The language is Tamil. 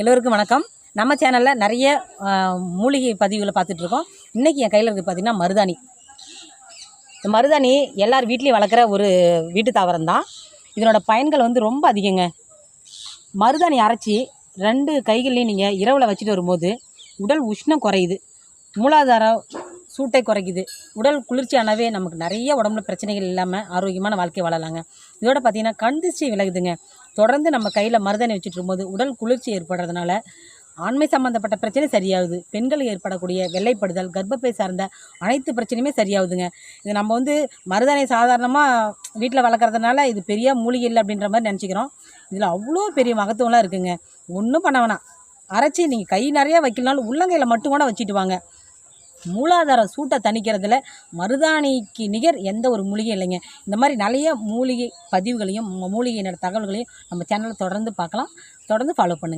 எல்லோருக்கும் வணக்கம். நம்ம சேனலில் நிறைய மூலிகை பதிவுகளை பார்த்துட்ருக்கோம். இன்றைக்கி என் கையில் இருக்குது பார்த்திங்கன்னா மருதாணி. இந்த மருதாணி எல்லார் வீட்லேயும் வளர்க்குற ஒரு வீட்டு தாவரம் தான். இதனோட பயன்கள் வந்து ரொம்ப அதிகங்க. மருதாணி அரைச்சி ரெண்டு கைகள்லையும் நீங்கள் இரவில் வச்சுட்டு வரும்போது உடல் உஷ்ணம் குறையுது. மூலாதாரம் சூட்டை குறைக்குது. உடல் குளிர்ச்சியானவே நமக்கு நிறைய உடம்புல பிரச்சனைகள் இல்லாமல் ஆரோக்கியமான வாழ்க்கை வாழலாங்க. இதோட பார்த்தீங்கன்னா கண் திருஷ்டி விலகுதுங்க. தொடர்ந்து நம்ம கையில் மருதாணி வச்சுட்டு இருக்கும்போது உடல் குளிர்ச்சி ஏற்படுறதுனால ஆண்மை சம்மந்தப்பட்ட பிரச்சனை சரியாகுது. பெண்களுக்கு ஏற்படக்கூடிய வெள்ளைப்படுதல் கர்ப்பப்பை சார்ந்த அனைத்து பிரச்சனையுமே சரியாகுதுங்க. இது நம்ம வந்து மருதனை சாதாரணமாக வீட்டில் வளர்க்குறதுனால இது பெரிய மூலிகை இல்லை அப்படின்ற மாதிரி நினச்சிக்கிறோம். இதில் அவ்வளோ பெரிய மகத்துவம்லாம் இருக்குதுங்க ஒன்றும் பண்ண வேணாம். அரைச்சி நீங்கள் கை நிறையா வைக்கலனாலும் உள்ளங்கையில் மட்டும் கூட வச்சுட்டு வாங்க. மூலாதார சூட்டை தணிக்கிறதுல மருதாணிக்கு நிகர் எந்த ஒரு மூலிகையும் இல்லைங்க. இந்த மாதிரி நிறைய மூலிகை பதிவுகளையும் மூலிகையினோட தகவல்களையும் நம்ம சேனலில் தொடர்ந்து பார்க்கலாம். தொடர்ந்து ஃபாலோ பண்ணுங்கள்